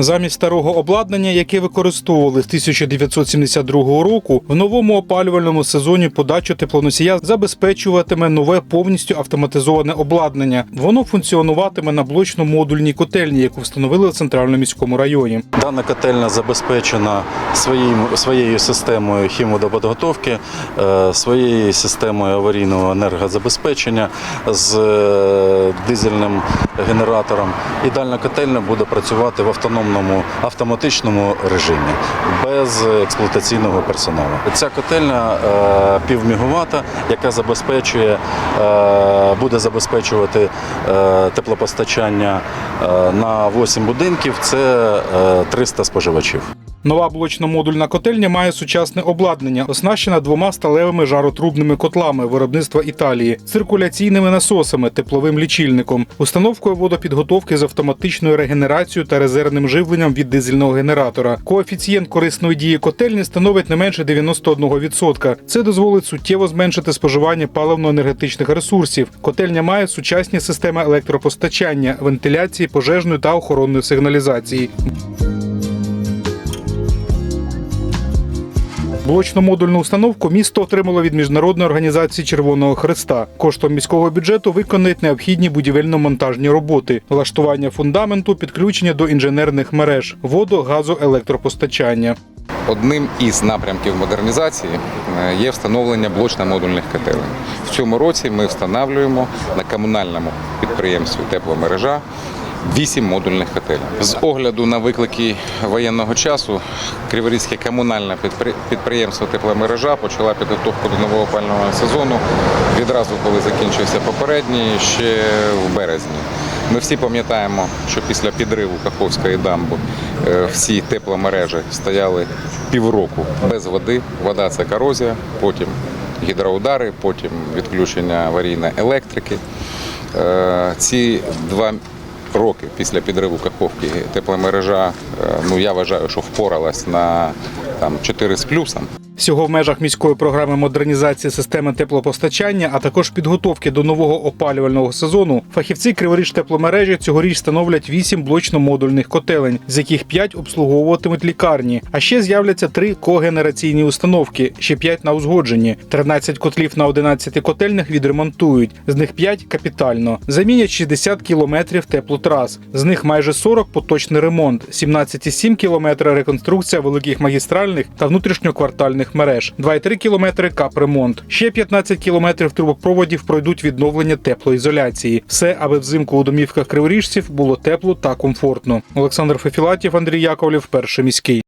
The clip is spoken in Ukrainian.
Замість старого обладнання, яке використовували з 1972 року, в новому опалювальному сезоні подачу теплоносія забезпечуватиме нове повністю автоматизоване обладнання. Воно функціонуватиме на блочно-модульній котельні, яку встановили в центральному міському районі. Дана котельня забезпечена своїм, своєю системою хімводоподготовки, е, своєю системою аварійного енергозабезпечення з е, дизельним генератором. І дальна котельня буде працювати в автономному автоматичному режимі без експлуатаційного персоналу. Ця котельня е, півмегавата, яка забезпечує, е, буде забезпечувати е, теплопостачання на 8 будинків. Це е, 300 споживачів. Нова блочно-модульна котельня має сучасне обладнання, оснащена двома сталевими жаротрубними котлами виробництва Італії, циркуляційними насосами, тепловим лічильником, установкою водопідготовки з автоматичною регенерацією та резервним живленням від дизельного генератора. Коефіцієнт корисної дії котельні становить не менше 91%. Це дозволить суттєво зменшити споживання паливно-енергетичних ресурсів. Котельня має сучасні системи електропостачання, вентиляції, пожежної та охоронної сигналізації. Блочно-модульну установку місто отримало від міжнародної організації Червоного Хреста. Коштом міського бюджету виконають необхідні будівельно-монтажні роботи, влаштування фундаменту, підключення до інженерних мереж, водо, газо, електропостачання. Одним із напрямків модернізації е, є встановлення блочно-модульних котелень. В цьому році ми встановлюємо на комунальному підприємстві тепломережа 8 модульних котелень. З огляду на виклики воєнного часу Криворізьке комунальне підприємство тепломережа почала підготовку до нового опального сезону відразу, коли закінчився попередній, ще в березні. Ми всі пам'ятаємо, що після підриву Каховської дамби е, всі тепломережі стояли півроку без води. Вода це корозія, потім гідроудари, потім відключення аварійної електрики. Е, Ці два роки після підриву Каховки тепломережа, е, ну я вважаю, що впоралась на там 4 з плюсом. Всього в межах міської програми модернізації системи теплопостачання, а також підготовки до нового опалювального сезону, фахівці Криворіж тепломережі цьогоріч встановлять 8 блочно-модульних котелень, з яких 5 обслуговуватимуть лікарні. А ще з'являться 3 когенераційні установки, ще 5 на узгодженні. 13 котлів на 11 котельнях відремонтують, з них 5 капітально. Замінять 60 кілометрів теплотрас, з них майже 40 поточний ремонт, 17,7 кілометра реконструкція великих магістральних та внутрішньоквартальних мереж, 2,3 кілометри капремонт. Ще 15 кілометрів трубопроводів пройдуть відновлення теплоізоляції. Все, аби взимку у домівках криворіжців було тепло та комфортно. Олександр Фефілатів, Андрій Яковлів, перший міський.